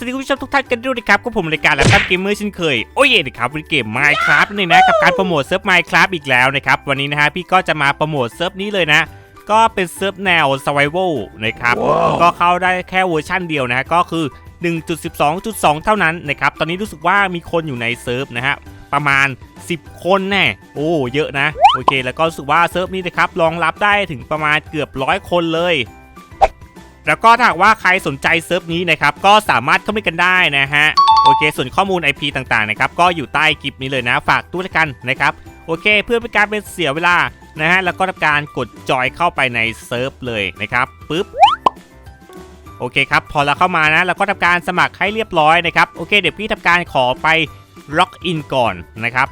ลสวัสดีคุณผู้ชมทุกท่านกันด้วยนะครับก็ผมรายการและตั้มเกมเมอร์เช่นเคย โอ้ยนะครับวันนี้เกม Minecraft นี่นะกับการโปรโมทเซิร์ฟ Minecraft อีกแล้วนะครับ วันนี้นะฮะพี่ก็จะมาโปรโมทเซิร์ฟนี้เลยนะ ก็เป็นเซิร์ฟแนว Survival นะครับ ก็เข้าได้แค่เวอร์ชั่นเดียวนะฮะก็คือ 1.12.2 เท่านั้นนะครับ ตอนนี้รู้สึกว่ามีคนอยู่ในเซิร์ฟนะฮะประมาณ 10 คนแน่ โอ้ เยอะนะ โอเค แล้วก็รู้สึกว่าเซิร์ฟนี้นะครับ รองรับได้ถึงประมาณเกือบร้อยคนเลย แล้วก็ถ้าหากว่าใครสนใจเซิร์ฟนี้นะครับก็สามารถเข้าไปกันได้นะฮะโอเค ส่วนข้อมูล IP ต่างๆนะครับก็อยู่ใต้คลิปนี้เลยนะฝากด้วยละกันนะครับโอเค เพื่อเป็นการเป็นเสียเวลานะฮะแล้วก็ทำการกดจอยเข้าไปในเซิร์ฟเลยนะครับปึ๊บโอเคครับพอเราเข้ามานะเราก็ทำการสมัครให้เรียบร้อยนะครับโอเคเดี๋ยวพี่ทำการขอไปล็อกอินก่อนนะครับ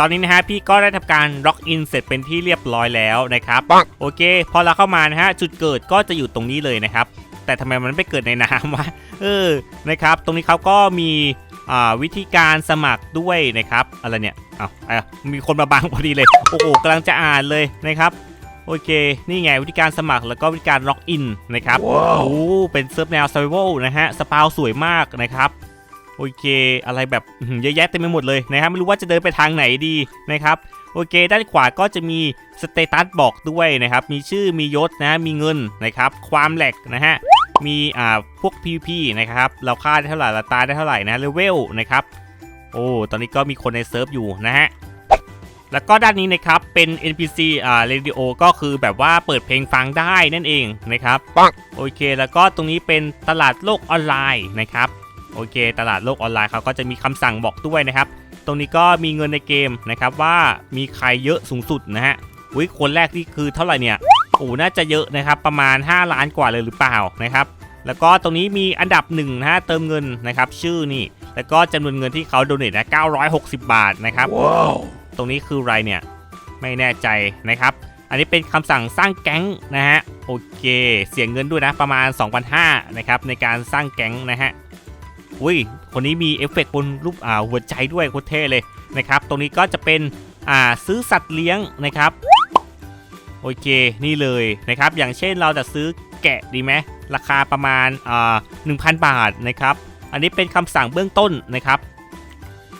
ตอนนี้นะฮะพี่ก็ได้ทำการล็อกอินเสร็จเป็นที่เรียบร้อยแล้วนะครับโอเค พอเราเข้ามานะฮะจุดเกิดก็จะอยู่ตรงนี้เลยนะครับ แต่ทำไมมันไม่เกิดในน้ำวะเออนะครับ ตรงนี้เขาก็มีอ่าวิธีการสมัครด้วยนะครับอะไรเนี่ยเอาเอามีคนมาบังพอดีเลยโอ้โหกำลังจะอ่านเลยนะครับโอเค นี่ไงวิธีการสมัครแล้วก็วิธีการล็อกอินนะครับโอ้เป็นเซิร์ฟแนว survival นะฮะ สปาวสวยมากนะครับ โอเค อะไรแบบอื้อหือเยอะแยะเต็มไปหมดเลยนะครับไม่รู้ว่าจะเดินไปทางไหนดีนะครับโอเค ด้านขวาก็จะมีสเตตัสบอกด้วยนะครับ มีชื่อมียศนะมีเงินนะครับ ความแหลกนะฮะมีอ่าพวก PVP นะครับ เราฆ่าได้เท่าไหร่เราตายได้เท่าไหร่นะเลเวลนะครับ โอ้ตอนนี้ก็มีคนในเซิร์ฟอยู่นะฮะแล้วก็ด้านนี้นะครับเป็น NPC อ่า radio ก็คือแบบว่าเปิดเพลงฟังได้นั่นเองนะครับปังโอเค แล้วก็ตรงนี้เป็นตลาดโลกออนไลน์นะครับ โอเค ตลาดโลกออนไลน์เขาก็จะมีคำสั่งบอกด้วยนะครับ ตรงนี้ก็มีเงินในเกมนะครับว่ามีใครเยอะสูงสุดนะฮะอุ้ยคนแรกนี่คือเท่าไหร่เนี่ยโอ้น่าจะเยอะนะครับ ประมาณ 5 ล้านกว่าเลยหรือเปล่านะครับ แล้วก็ตรงนี้มีอันดับหนึ่งนะฮะเติมเงินนะครับชื่อนี่ แล้วก็จำนวนเงินที่เขาโดเนทนะ960 บาทนะครับ Wow. ตรงนี้คืออะไรเนี่ยไม่แน่ใจนะครับ อันนี้เป็นคำสั่งสร้างแก๊งนะฮะโอเค เสียเงินด้วยนะประมาณ 2,500นะครับในการสร้างแก๊งนะฮะ อุ้ยคนนี้มีเอฟเฟกต์บนรูปอ่าหัวใจด้วยโคตรเท่เลยนะครับ ตรงนี้ก็จะเป็นอ่าซื้อสัตว์เลี้ยงนะครับ โอเคนี่เลยนะครับ อย่างเช่นเราจะซื้อแกะดีไหมราคาประมาณอ่า1,000บาทนะครับ อันนี้เป็นคำสั่งเบื้องต้นนะครับ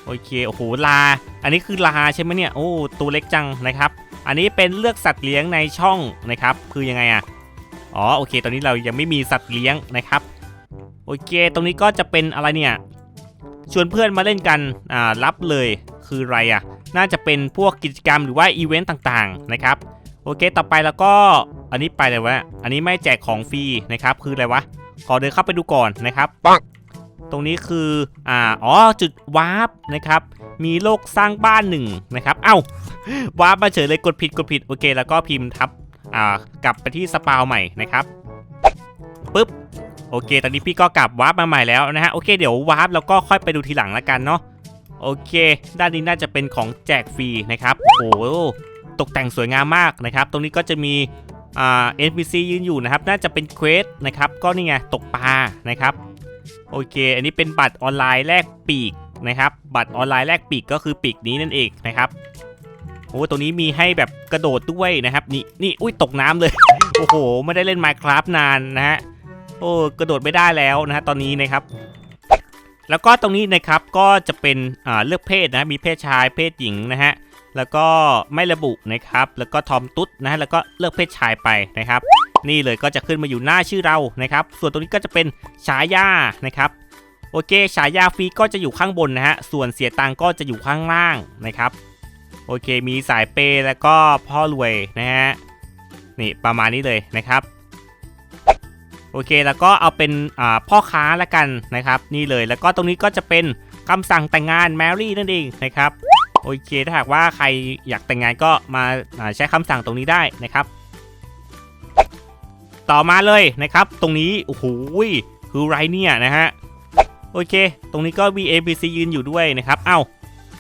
โอเคโอ้โหลา อันนี้คือลาใช่ไหมเนี่ยโอ้ตัวเล็กจังนะครับ อันนี้เป็นเลือกสัตว์เลี้ยงในช่องนะครับ คือยังไงอะอ๋อโอเค ตอนนี้เรายังไม่มีสัตว์เลี้ยงนะครับ โอเค ตรงนี้ก็จะเป็นอะไรเนี่ย ชวนเพื่อนมาเล่นกัน อ่า รับเลย คืออะไรอะน่าจะเป็นพวกกิจกรรมหรือว่าอีเวนต์ต่างๆ นะครับ โอเค ต่อไปแล้วก็ อันนี้ไปเลยวะ อันนี้ไม่แจกของฟรีนะครับ คืออะไรวะ ขอเดินเข้าไปดูก่อนนะครับปังตรงนี้คือ อ่า อ๋อ จุดวาร์ปนะครับ มีโลกสร้างบ้านหนึ่งนะครับ เอ้าวาร์ปมาเฉยเลย กดผิด กดผิด โอเค แล้วก็พิมพ์ทับ อ่า กลับไปที่สปาวใหม่นะครับ ปึ๊บ โอเค ตอนนี้พี่ก็กลับวาร์ปมาใหม่แล้วนะฮะ โอเค เดี๋ยววาร์ปแล้วก็ค่อยไปดูทีหลังแล้วกันเนาะ โอเค ด้านนี้น่าจะเป็นของแจกฟรีนะครับ โอ้โหตกแต่งสวยงามมากนะครับ ตรงนี้ก็จะมีอ่า NPC ยืนอยู่นะครับ น่าจะเป็นเควสนะครับ ก็นี่ไง ตกปลา นะครับ โอเค อันนี้เป็นบัตรออนไลน์แลกปีกนะครับ บัตรออนไลน์แลกปีกก็คือปีกนี้นั่นเองนะครับโอ้ตรงนี้มีให้แบบกระโดดด้วยนะครับ นี่นี่อุ้ยตกน้ำเลย โอ้โห ไม่ได้เล่น Minecraft นานนะฮะ โอ้กระโดดไม่ได้แล้วนะฮะตอนนี้นะครับ แล้วก็ตรงนี้นะครับก็จะเป็นเลือกเพศนะมีเพศชายเพศหญิงนะฮะแล้วก็ไม่ระบุนะครับ แล้วก็ทอมตุ๊ดนะฮะแล้วก็เลือกเพศชายไปนะครับ นี่เลยก็จะขึ้นมาอยู่หน้าชื่อเรานะครับ ส่วนตรงนี้ก็จะเป็นฉายานะครับโอเคฉายาฟรีก็จะอยู่ข้างบนนะฮะ ส่วนเสียตังก็จะอยู่ข้างล่างนะครับ โอเค มีสายเปย์แล้วก็พ่อรวยนะฮะ นี่ประมาณนี้เลยนะครับ โอเค แล้วก็เอาเป็นพ่อค้าละกันนะครับ นี่เลยแล้วก็ตรงนี้ก็จะเป็นคำสั่งแต่งงานแมรี่นั่นเองนะครับโอเคถ้าหากว่าใครอยากแต่งงานก็มาาใช้คำสั่งตรงนี้ได้นะครับ ต่อมาเลยนะครับ ตรงนี้โอ้โหคือไรเนี่ยนะฮะโอเค ตรงนี้ก็มี ABC ยืนอยู่ด้วยนะครับเอ้า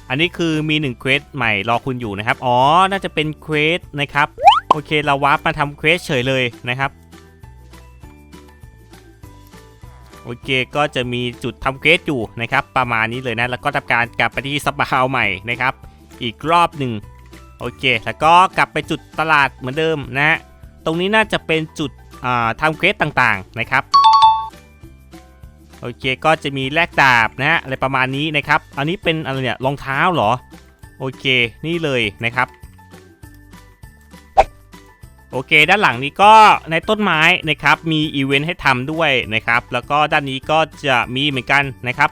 อันนี้คือมี1เควสใหม่รอคุณอยู่นะครับ อ๋อ น่าจะเป็นเควสนะครับ โอเค เราวาร์ปมาทำเควสเฉยเลยนะครับ โอเคก็จะมีจุดทำเควสอยู่นะครับ ประมาณนี้เลยนะ แล้วก็ทำการกลับไปที่สปาวใหม่นะครับ อีกรอบหนึ่งโอเค แล้วก็กลับไปจุดตลาดเหมือนเดิมนะฮะตรงนี้น่าจะเป็นจุดอ่าทำเควสต่างๆนะครับโอเคก็จะมีแลกดาบนะฮะอะไรประมาณนี้นะครับ อันนี้เป็นอะไรเนี่ยรองเท้าเหรอโอเคนี่เลยนะครับ โอเค ด้านหลังนี้ก็ในต้นไม้นะครับมีอีเวนต์ให้ทำด้วยนะครับแล้วก็ด้านนี้ก็จะมีเหมือนกันนะครับ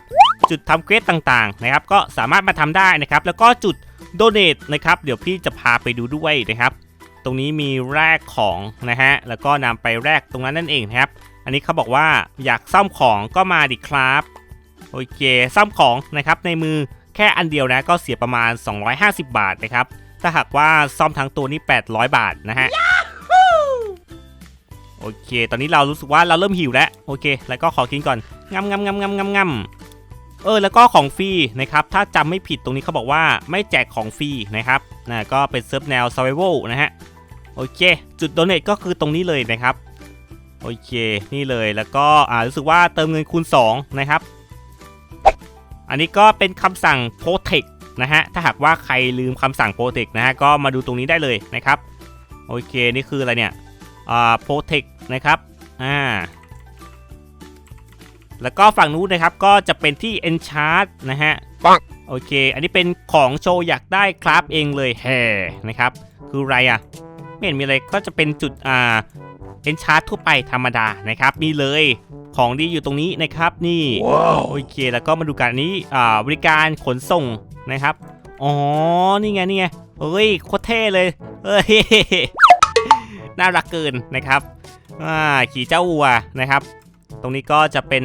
จุดทำเควสต่างๆนะครับก็สามารถมาทำได้นะครับแล้วก็จุดโดเน a นะครับเดี๋ยวพี่จะพาไปดูด้วยนะครับตรงนี้มีแรกของนะฮะแล้วก็นำไปแรกตรงนั้นนั่นเองนะครับ อันนี้เขาบอกว่าอยากซ่อมของก็มาดิครับโอเคซ่อมของนะครับในมือแค่อันเดียวนะก็เสียประมาณ 250 บาทนะครับถ้าหากว่าซ่อมทั้งตัวนี่800 บาทนะฮะ โอเค ตอนนี้เรารู้สึกว่าเราเริ่มหิวแล้ว โอเค แล้วก็ขอกินก่อนงำงำงำงำงำงำเออ แล้วก็ของฟรีนะครับ ถ้าจำไม่ผิดตรงนี้เขาบอกว่าไม่แจกของฟรีนะครับนะก็เป็นเซิร์ฟแนว survival นะฮะ โอเค จุดโดเน a ก็คือตรงนี้เลยนะครับ โอเค นี่เลย แล้วก็อ่ารู้สึกว่าเติมเงินคูณ 2 นะครับ อันนี้ก็เป็นคำสั่ง protect นะฮะ ถ้าหากว่าใครลืมคำสั่ง protect นะฮะ ก็มาดูตรงนี้ได้เลยนะครับ โอเค นี่คืออะไรเนี่ย อ่า protect นะครับอ่าแล้วก็ฝั่งนู้นนะครับก็จะเป็นที่ enchant นะฮะปังโอเค อันนี้เป็นของโชว์อยากได้ครับเองเลยแฮ่นะครับ คืออะไรอะ ไม่เห็นมีอะไรก็จะเป็นจุดอ่าเอนชาร์ทั่วไปธรรมดานะครับนี่เลยของดีอยู่ตรงนี้นะครับนี่ว้าวโอเค แล้วก็มาดูกันอันนี้อ่าบริการขนส่งนะครับ อ๋อ นี่ไงนี่ไงเฮ้ยโคตรเท่เลยเฮ้ย น่ารักเกินนะครับขี่เจ้าวัวนะครับ ตรงนี้ก็จะเป็น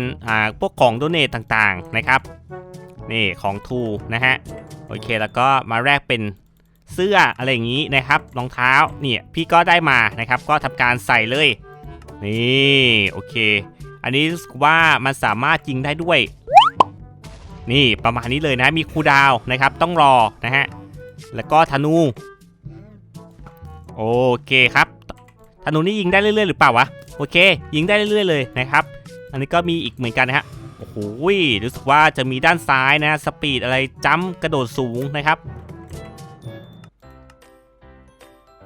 พวกของโดเนทต่างๆนะครับ นี่ของทูนะฮะ โอเคแล้วก็มาแลกเป็นเสื้ออะไรอย่างนี้นะครับรองเท้าเนี่ยพี่ก็ได้มานะครับ ก็ทำการใส่เลย นี่โอเค อันนี้รู้สึกว่ามันสามารถยิงได้ด้วย นี่ประมาณนี้เลยนะมีคูดาวนะครับ ต้องรอนะฮะแล้วก็ธนู โอเคครับ ธนูนี่ยิงได้เรื่อยๆหรือเปล่าวะโอเค ยิงได้เรื่อยๆเลยนะครับ อันนี้ก็มีอีกเหมือนกันนะฮะโอ้โหรู้สึกว่าจะมีด้านซ้ายนะสปีดอะไรจัมป์กระโดดสูงนะครับ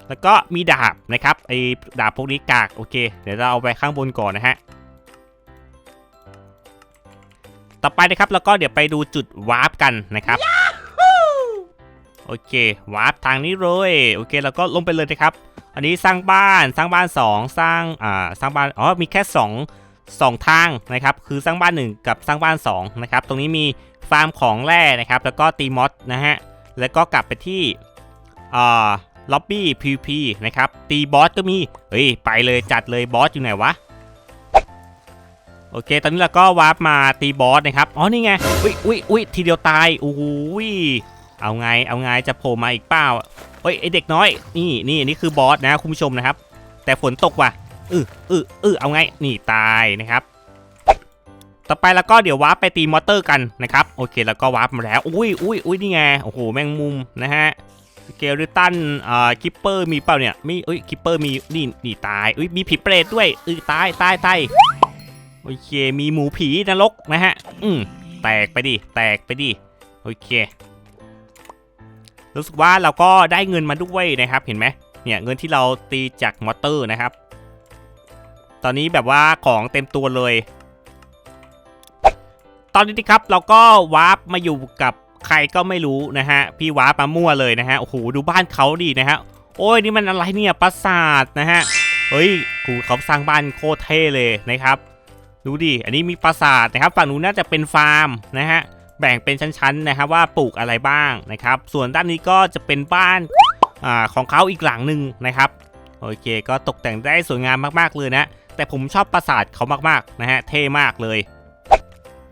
แล้วก็มีดาบนะครับไอ้ดาบพวกนี้กากโอเค เดี๋ยวเราเอาไปข้างบนก่อนนะฮะต่อไปนะครับแล้วก็เดี๋ยวไปดูจุดวาร์ปกันนะครับโอเควาร์ปทางนี้เลยโอเค แล้วก็ลงไปเลยนะครับ อันนี้สร้างบ้านสร้างบ้าน 2 สร้างอ่าสร้างบ้านอ๋อมีแค่ 2 2 ทางนะครับคือสร้างบ้าน 1 กับสร้างบ้าน 2 นะครับ ตรงนี้มีฟาร์มของแร่นะครับ แล้วก็ตีมอสนะฮะแล้วก็กลับไปที่อ่าล็อบบี้ PVP นะครับ ตีบอสก็มี เฮ้ย ไปเลยจัดเลยบอสอยู่ไหนวะ โอเค ตอนนี้เราก็วาร์ปมาตีบอสนะครับ อ๋อ นี่ไง อุ้ยอุ้ยอุ้ยทีเดียวตาย โอ้โหยเอาไง เอาไง จะโผล่มาอีกเปล่า เฮ้ยไอเด็กน้อย นี่นี่นี่คือบอสนะคุณผู้ชมนะครับ แต่ฝนตกว่ะอืออืออือเอาไงนี่ตายนะครับ ต่อไปแล้วก็เดี๋ยววาร์ปไปตีมอเตอร์กันนะครับโอเคแล้วก็วาร์ปมาแล้วอุ้ยอุ้ยอุ้ยนี่ไงโอ้โหแมงมุมนะฮะเกลิตันอ่าคิปเปอร์มีเปล่าเนี่ยมีเอ้ยคิปเปอร์มีนี่นี่ตายอุ้ยมีผีเปรตด้วยอือตายตายตายโอเคมีหมูผีนรกนะฮะอืมแตกไปดิแตกไปดิโอเค รู้สึกว่าเราก็ได้เงินมาด้วยนะครับเห็นไหมเนี่ยเงินที่เราตีจากมอเตอร์นะครับ ตอนนี้แบบว่าของเต็มตัวเลย ตอนนี้นะครับเราก็วาร์ปมาอยู่กับใครก็ไม่รู้นะฮะพี่วาร์ปมามั่วเลยนะฮะโอ้โหดูบ้านเขาดีนะฮะโอ้ยนี่มันอะไรเนี่ยปราสาทนะฮะเฮ้ยกูเขาสร้างบ้านโคตรเท่เลยนะครับ ดูดิอันนี้มีปราสาทนะครับ ฝั่งนู้นน่าจะเป็นฟาร์มนะฮะ แบ่งเป็นชั้นๆนะครับว่าปลูกอะไรบ้างนะครับ ส่วนด้านนี้ก็จะเป็นบ้านอของเขาอีกหลังหนึ่งนะครับโอเค ก็ตกแต่งได้สวยงามมากๆเลยนะ แต่ผมชอบปราสาทเขามากๆนะฮะเท่มากเลย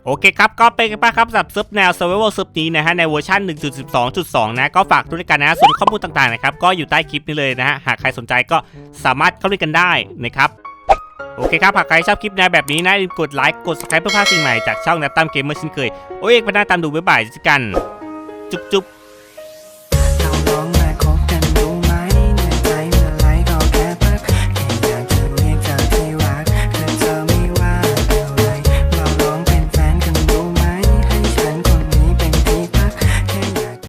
โอเคครับ ก็เป็นกันไปครับสำหรับซิร์ฟแนว survival เซิร์ฟนี้นะฮะ ในเวอร์ชัน1.12.2 นะ ก็ฝากด้วยกันนะ ส่วนข้อมูลต่างๆนะครับ ก็อยู่ใต้คลิปนี้เลยนะฮะ หากใครสนใจก็สามารถเข้าด้วยกันได้นะครับ โอเคครับ หากใครชอบคลิปแนวแบบนี้นะลืมกดไลค์กด subscribe เพื่อพลาดสิ่งใหม่จากช่องแนวตั้มเกมเมอร์ชินเคย โอ้ยไปหน้าตามดูบ๊ายบายเจอกัน จุ๊บจุ๊บ